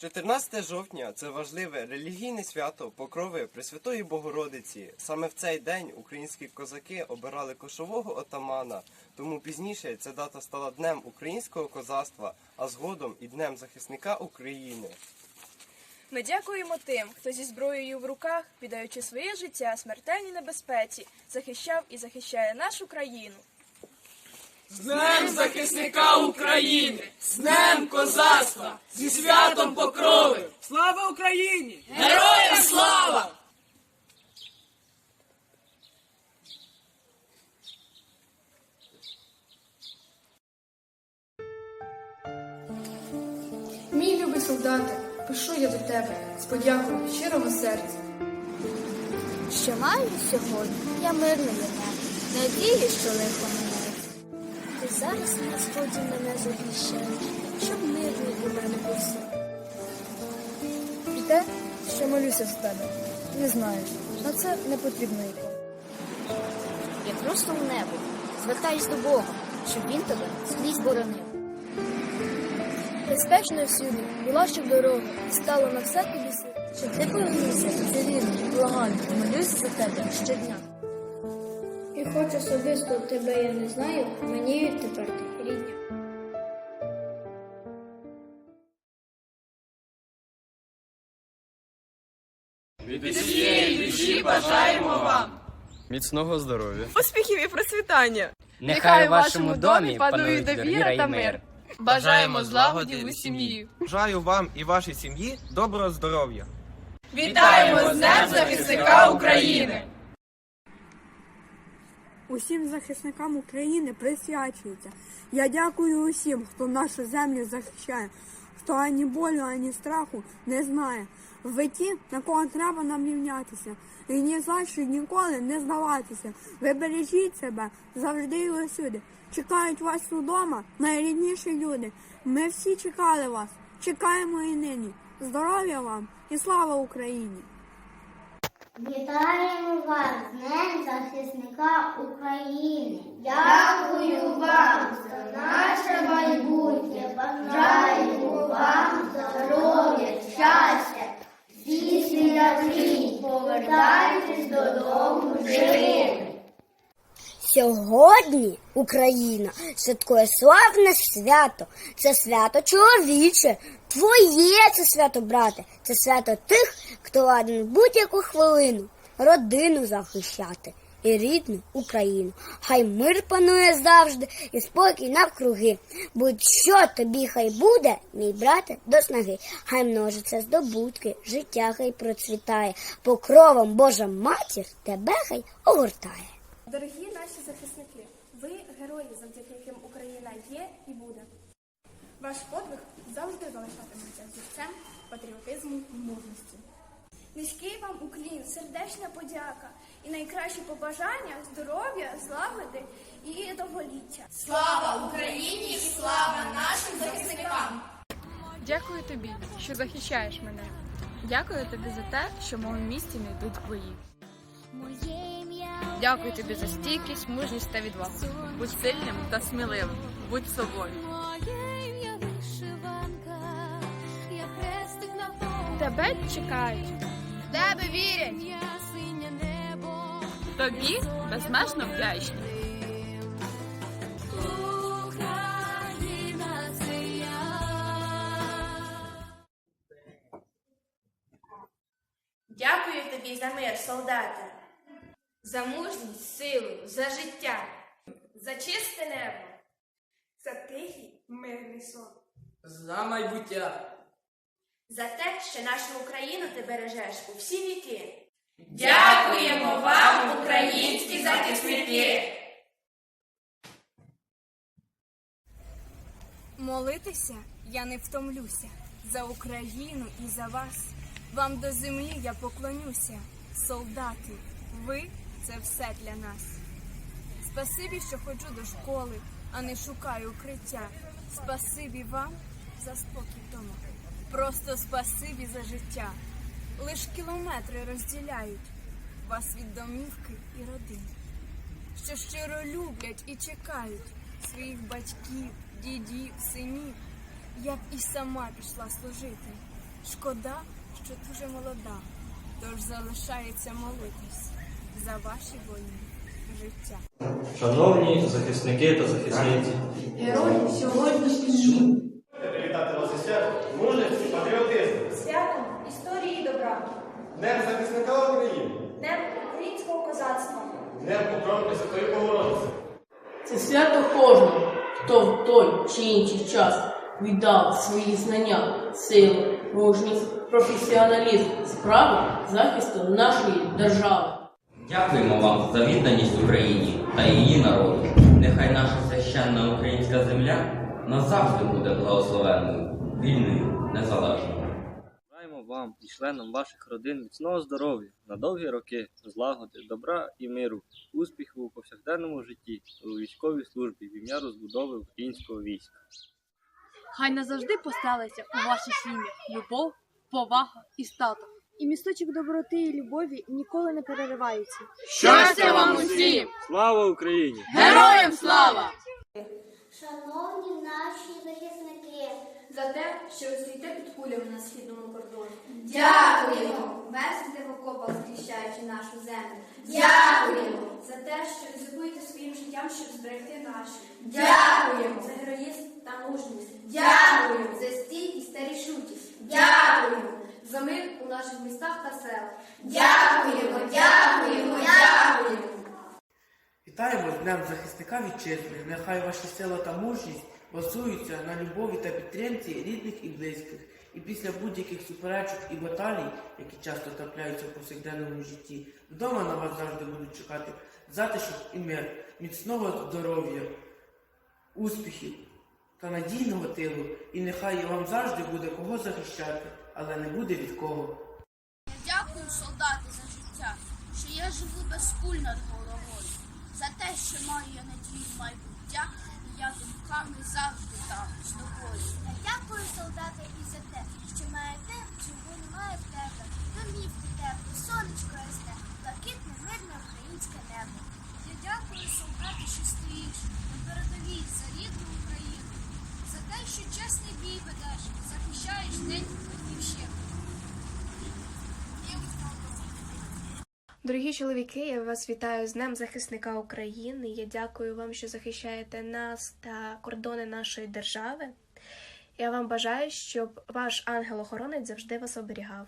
14 жовтня це важливе релігійне свято Покрови Пресвятої Богородиці. Саме в цей день українські козаки обирали кошового отамана, тому пізніше ця дата стала днем українського козацтва, а згодом і днем захисника України. Ми дякуємо тим, хто зі зброєю в руках, віддаючи своє життя смертельній небезпеці, захищав і захищає нашу країну. З Днем захисника України! З Днем козацтва! Зі святом покрови! Слава Україні! Героям слава! Мій любий солдате, пишу я до тебе з подякою щирого серця. Що маю сьогодні, я єднаю, надію, що лихо мене. Зараз на сході мене захищаєш, щоб мирний у мене був. І те, що молюся з тебе, не знаєш, на це не потрібно йти. Я просто в небо, звертаюсь до Бога, щоб він тебе скрізь боронив. Безпечно всюди, була щоб дорога, і стала на все тобі. Щоб ти повернувся, це рівно, благаю, молюся за тебе щодня. Хоч особисто тебе я не знаю, мені тепер ти рідня. Від усієї душі бажаємо вам! Міцного здоров'я! Успіхів і процвітання! Нехай у вашому домі панують довіра та мир. Бажаємо злагоді у сім'ї! Бажаю вам і вашій сім'ї доброго здоров'я! Вітаємо з Днем захисника України! Усім захисникам України присвячується. Я дякую усім, хто нашу землю захищає, хто ані болю, ані страху не знає. Ви ті, на кого треба нам рівнятися, і ні за що ніколи не здаватися. Ви бережіть себе завжди і усюди. Чекають вас удома найрідніші люди. Ми всі чекали вас, чекаємо і нині. Здоров'я вам і слава Україні! Вітаємо вас з Днем захисника України. Дякую вам за наше майбутнє. Бажаємо вам здоров'я, щастя, здійснення мрій. Повертайтесь додому живими. Сьогодні Україна святкує славне свято. Це свято чоловіче. Твоє це свято, брате. Це свято тих, хто ладен будь-яку хвилину родину захищати і рідну Україну. Хай мир панує завжди і спокій навкруги. Будь-що тобі хай буде, мій брате, до снаги. Хай множиться здобутки, життя хай процвітає. Покровом Божа матір тебе хай огортає. Дорогі наші захисники, ви герої, завдяки яким Україна є і буде. Ваш подвиг завжди залишатиметься зірцем патріотизму і мужності. Низький вам уклін, сердечна подяка і найкращі побажання здоров'я, злагоди і довголіття. Дякую тобі, що захищаєш мене. Дякую тобі за те, що в моєму місті не йдуть бої. Дякую тобі за стійкість, мужність та відвагу. Будь сильним та сміливим. Будь собою. Тебе чекають. В тебе вірять. Тобі безмежно вдячні. Дякую тобі за мир, солдате, за мужність, силу, за життя, за чисте небо, за тихий мирний сон, За майбуття! За те, що нашу Україну ти бережеш у всі віки. Дякуємо вам, українські захисники! Молитися я не втомлюся за Україну і за вас. Вам до землі я поклонюся, солдати. Ви це все для нас. Спасибі, що ходжу до школи, а не шукаю укриття. Спасибі вам за спокій вдома. Просто спасибі за життя. Лиш кілометри розділяють вас від домівки і родин, що щиро люблять і чекають своїх батьків, дідів, синів. Я б і сама пішла служити, Шкода, що дуже молода, тож залишається молитись за ваші воїни життя. Шановні захисники та захисниці, Герої сьогоднішній Вітати вас із святом мужності, патріотизму. святом історії і добра, Днем захисника України. днем українського козацтва. Днем покрови Пресвятої Богородиці. Це свято кожного, хто в той чи інший час віддав свої знання, силу, мужність, професіоналізм справи захисту нашої держави. Дякуємо вам за відданість Україні та її народу. Нехай наша священна українська земля назавжди буде благословенною, вільною, незалежною. бажаємо вам і членам ваших родин міцного здоров'я на довгі роки, злагоди, добра і миру, успіху у повсякденному житті, у військовій службі в ім'я розбудови українського війська. Хай назавжди посталися у вашій сім'ях любов, повага і статок. І місточок доброти і любові ніколи не переривається. Щастя вам усім! Слава Україні! Героям слава! Шановні наші захисники, За те, що ви стоїте під кулями на східному кордоні. дякуємо! Мерзнете в окопах, захищаючи нашу землю. Дякуємо! За те, що ризикуєте своїм життям, щоб зберегти нашу. Дякуємо! За героїзм та мужність. Дякуємо! За стійкість та рішучість. Дякуємо! За мир у наших містах та селах. Дякуємо! Дякуємо! Дякуємо! Вітаємо з Днем захисника вітчизни. Нехай ваші сила та мужність базуються на любові та підтримці рідних і близьких. І після будь-яких суперечок і баталій, які часто трапляються в повсякденному житті, вдома на вас завжди будуть чекати затишок і мир, міцного здоров'я, успіхів та надійного тилу. І нехай вам завжди буде кого захищати, але не буде від кого. Дякую, солдати, за життя, що я живу без куль над головою, за те, що маю я надію майбуття, я думками завжди там з тобою. Дякую, солдати, і за те, що має те, чого немає в тебе. Домівки теплі, сонечко ясне, блакитне, мирне українське небо. Я дякую, солдати, що стоїш на передовій за рідну Україну, за те, що чесний бій ведеш, захищаєш неньку батьківщину. Дорогі чоловіки, я вас вітаю з Днем захисника України. Я дякую вам, що захищаєте нас та кордони нашої держави. Я вам бажаю, щоб ваш ангел-охоронець завжди вас оберігав.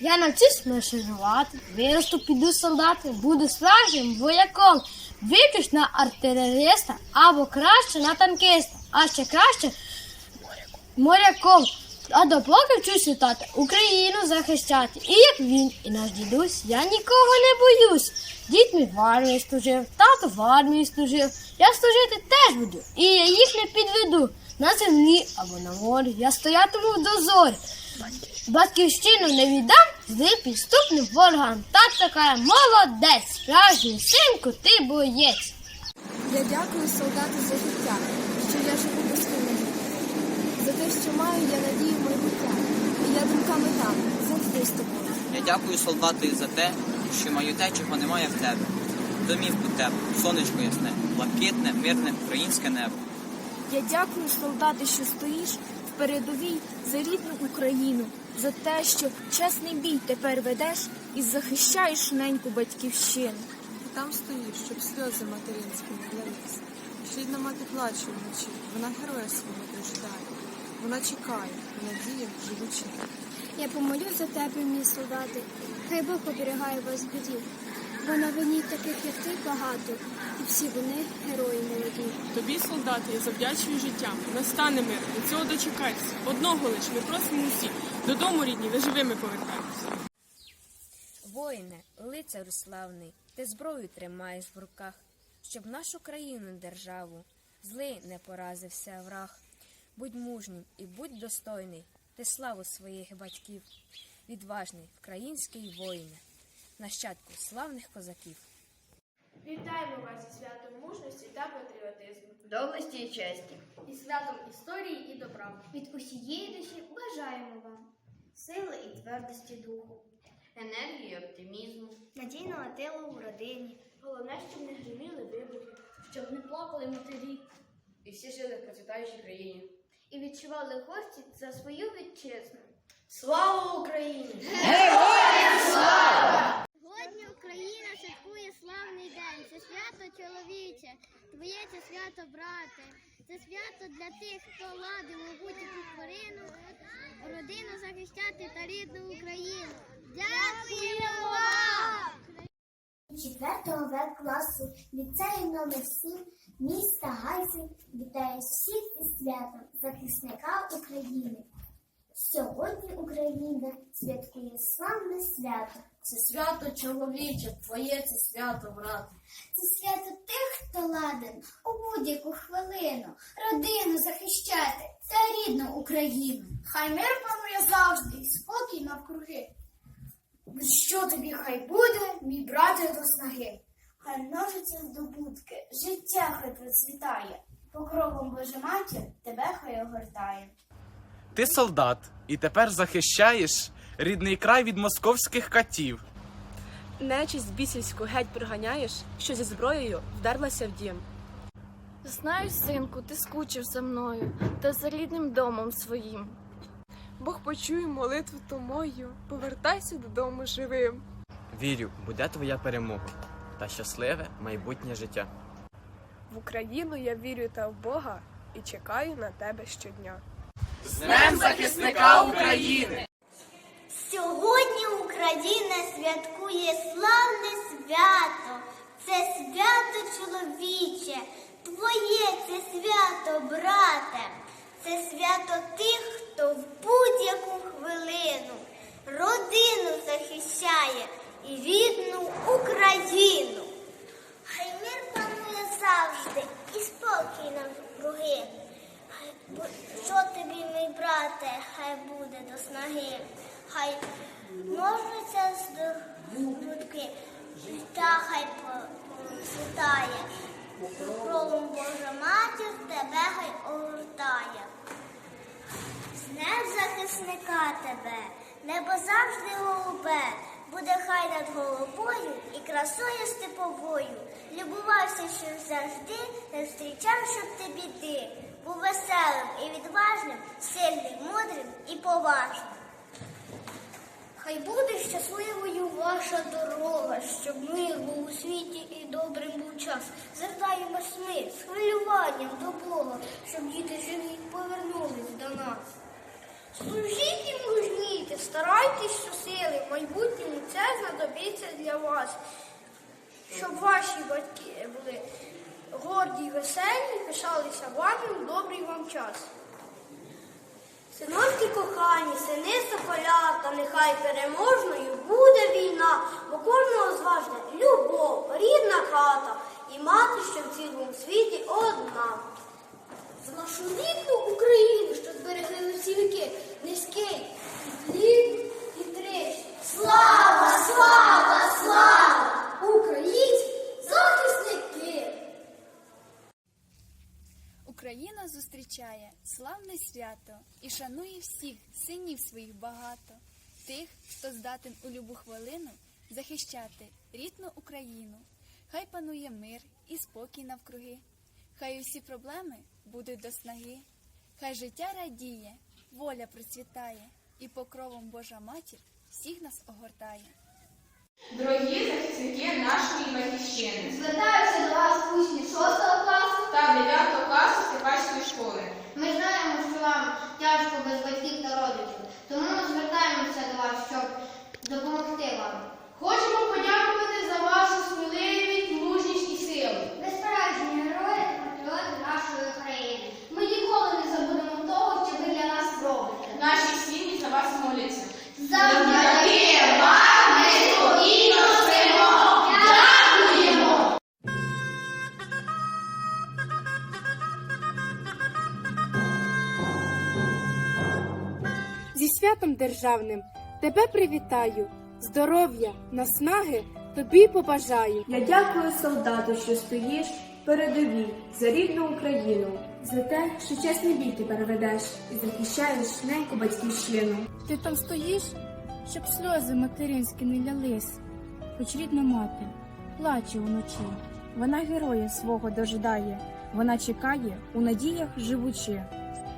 Я навчусь марширувати, виросту, піду солдати, буду справжнім вояком. Випіш на артилериста або краще на танкиста, а ще краще моряком. А допоки вчусь літати, Україну захищати. І як він, і наш дідусь, я нікого не боюсь. Дід мій в армії служив, тато в армії служив. Я служити теж буду, і я їх не підведу. На землі або на морі я стоятиму в дозорі. Батьківщину не віддам злим підступним ворогам. Тато каже, молодець, справжній синку, ти боєць. Я дякую солдати за життя, що я живу без хвилин. За те, що маю я надію майбуття. І я думками там, завжди з тобою. Я дякую солдати за те, що маю те, чого немає в тебе. Домівку теплу, сонечко ясне, блакитне, мирне українське небо. Я дякую, солдати, що стоїш в передовій за рідну Україну, за те, що чесний бій тепер ведеш і захищаєш неньку батьківщину. Там стоїш, щоб сльози материнські не лились. Що рідна мати плаче вночі, вона героя свого дожидає. Вона чекає, надіє, живучи. Я помолюсь за тебе, мій солдати. Хай Бог оберігає вас в біді. Бо на вині таких, як ти, багато, і всі вони герої молоді. Тобі, солдати, я завдячую життям. Настане мир, до цього дочекайся. Одного лиш ми просимо усі. Додому, рідні, не живими повертаємося. Воїне, лицарю славний, ти зброю тримаєш в руках, щоб нашу країну державу злий не поразився враг. Будь мужнім і будь достойний, ти славу своїх батьків, відважний український воїне, нащадку славних козаків. Вітаємо вас зі святом мужності та патріотизму. Доблесті і честі. І святом історії і добра. Від усієї душі бажаємо вам сили і твердості духу, енергії, оптимізму. надійного тилу у родині, Головне, щоб не гриміли вибухи, щоб не плакали матері. І всі жили в процвітаючій країні. І відчували гордість за свою вітчизну. Слава Україні! Сьогодні Україна святкує славний день. Це свято чоловіче, твоє це свято брате. Це свято для тих, хто ладив у будь-яку родину захищати та рідну Україну. Дякуємо вам! 4 В класу ліцею номер 7 міста Гайсин вітає всіх із святом захисника України. Сьогодні Україна святкує славне свято. Це свято чоловіче, твоє це свято, брате. Це свято тих, хто ладен у будь-яку хвилину родину захищати та рідну Україну. Хай мир панує завжди і спокій навкруги. Що тобі хай буде, мій брате до снаги. Хай множиться здобутки, життя хай процвітає, покровом Божа матір тебе хай огортає. Ти солдат і тепер захищаєш рідний край від московських катів. Нечисть бісівську геть приганяєш, що зі зброєю вдерлася в дім. Знаю, синку, ти скучив за мною та за рідним домом своїм. Бог почує молитву ту мою, повертайся додому живим. Вірю, буде твоя перемога та щасливе майбутнє життя. В Україну я вірю та в Бога і чекаю на тебе щодня. З Днем захисника України! Сьогодні Україна святкує славне свято. Це свято чоловіче, твоє це свято, брате. Це свято тих, хто в будь-яку хвилину родину захищає і рідну Україну. Хай мир панує завжди і спокій навкруги. Хай бу- що тобі, мій брате, хай буде до снаги, хай множиться здобутки, життя хай процвітає, кровом Божа матір тебе хай огортає. З Днем захисника тебе, небо завжди голубе, буде хай над головою і красою степовою. Любувався, що завжди не зустрічав, щоб ти біди. Був веселим і відважним, сильним, мудрим і поважним. Хай буде щасливою ваша дорога, щоб мир був у світі і добрим був час. Звертаємось ми з хвилюванням до Бога, щоб діти живі повернулись до нас. Служіть і мужніте, старайтесь щосили, в майбутньому це знадобиться для вас, щоб ваші батьки були горді й веселі, пишалися вами в добрий вам час. Синочки кохані, сини соколята, нехай переможною буде війна, бо кожного зважна любов, рідна хата і мати, що в цілому світі одна. За нашу рідну Україну, що зберегли всі віки, низький, хліб і трич. Слава, слава! Українці захисники! Україна зустрічає славне свято і шанує всіх синів своїх багато, тих, хто здатен у любу хвилину захищати рідну Україну. Хай панує мир і спокій навкруги, хай усі проблеми будуть до снаги, хай життя радіє, воля процвітає, і покровом Божа матір всіх нас огортає. Дорогі захисники нашої батьківщини Звертаюся до вас учні 6 класу. Та 9 класу Степанської школи. Ми знаємо, що вам тяжко без батьків та родичів, тому ми звертаємося до вас, державним тебе привітаю, здоров'я, наснаги тобі побажаю. Я дякую солдату, що стоїш в передовій за рідну Україну, за те, що чесний бій ти переведеш і захищаєш неньку батьківщину. Ти там стоїш, щоб сльози материнські не лялись, хоч рідна мати плаче уночі. Вона героя свого дожидає, вона чекає у надіях живучи.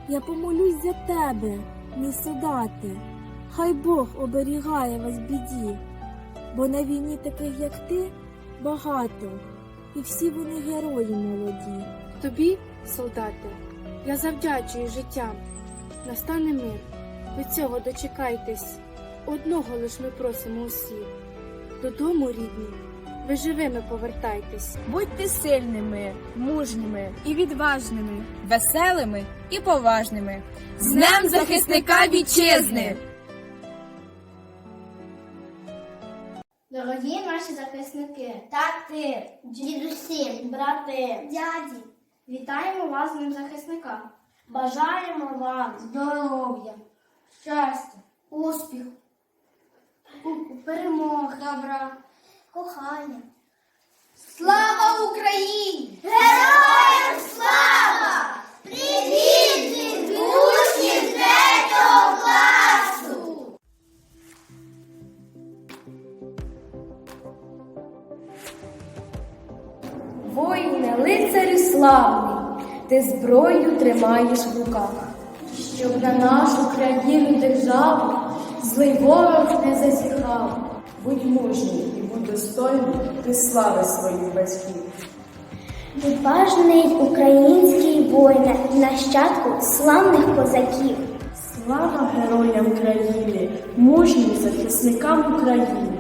Я помолюсь за тебе, мій солдати. Хай Бог оберігає вас біді, бо на війні таких, як ти, багато, і всі вони герої молоді. Тобі, солдати, я завдячую життям. Настане мир. Ви цього дочекайтесь. Одного лиш ми просимо усі. Додому, рідні, ви живими повертайтесь. Будьте сильними, мужніми і відважними, веселими і поважними. З Днем захисника вітчизни! Дорогі наші захисники, тати, дідусі, брати, дяді, вітаємо вас з Днем захисника. Бажаємо вам здоров'я, щастя, успіху, перемог, добра, кохання. Слава Україні! Героям слава! Привіт славний, ти зброю тримаєш в руках, щоб на нашу країну державу злий ворог не зазіхав. Будь мужній і будь достойний ти слави своїх батьків. Відважний український воїне, нащадку славних козаків. Слава героям країни, мужнім захисникам України.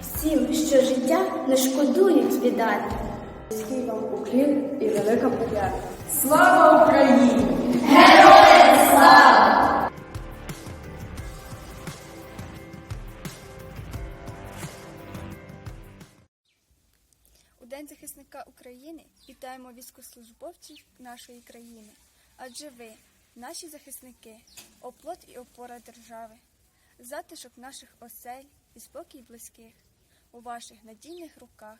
Всім, що життя не шкодують віддати. Низький вам уклін і велика подяка. Слава Україні! Героям слава! День захисника України вітаємо військовослужбовців нашої країни. Адже ви, наші захисники, оплот і опора держави, затишок наших осель і спокій близьких у ваших надійних руках.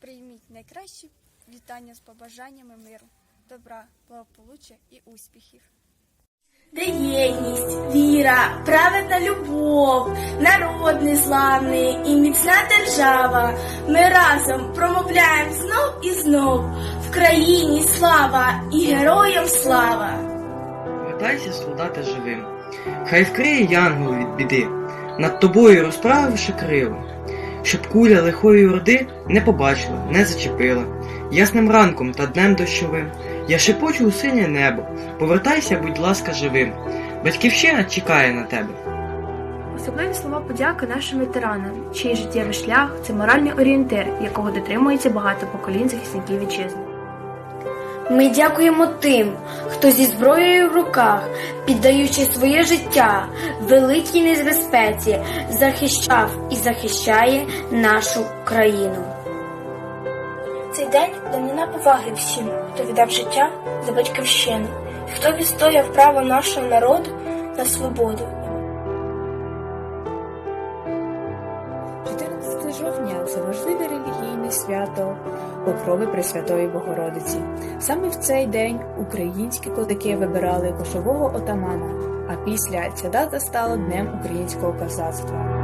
Прийміть найкращі вітання з побажаннями миру, добра, благополуччя і успіхів. Де єдність, віра, праведна любов, народ незламний і міцна держава. Ми разом промовляємо знов і знов в країні слава і героям слава. Вертайся, солдати, живим. Хай вкриє янгол від біди, над тобою розправивши крило, щоб куля лихої орди не побачила, не зачепила. Ясним ранком та днем дощовим я шепочу у синє небо. Повертайся, будь ласка, живим. Батьківщина чекає на тебе. Особливі слова подяки нашим ветеранам, чий життєвий шлях це моральний орієнтир, якого дотримується багато поколінь захисників вітчизни. Ми дякуємо тим, хто зі зброєю в руках, піддаючи своє життя великій небезпеці, захищав і захищає нашу країну. Цей день данина поваги всім, хто віддав життя за батьківщину, і хто відстояв право нашого народу на свободу. 14 жовтня це важливе релігійне свято Покрови Пресвятої Богородиці. Саме в цей день українські козаки вибирали кошового отамана, а після ця дата стала Днем українського козацтва.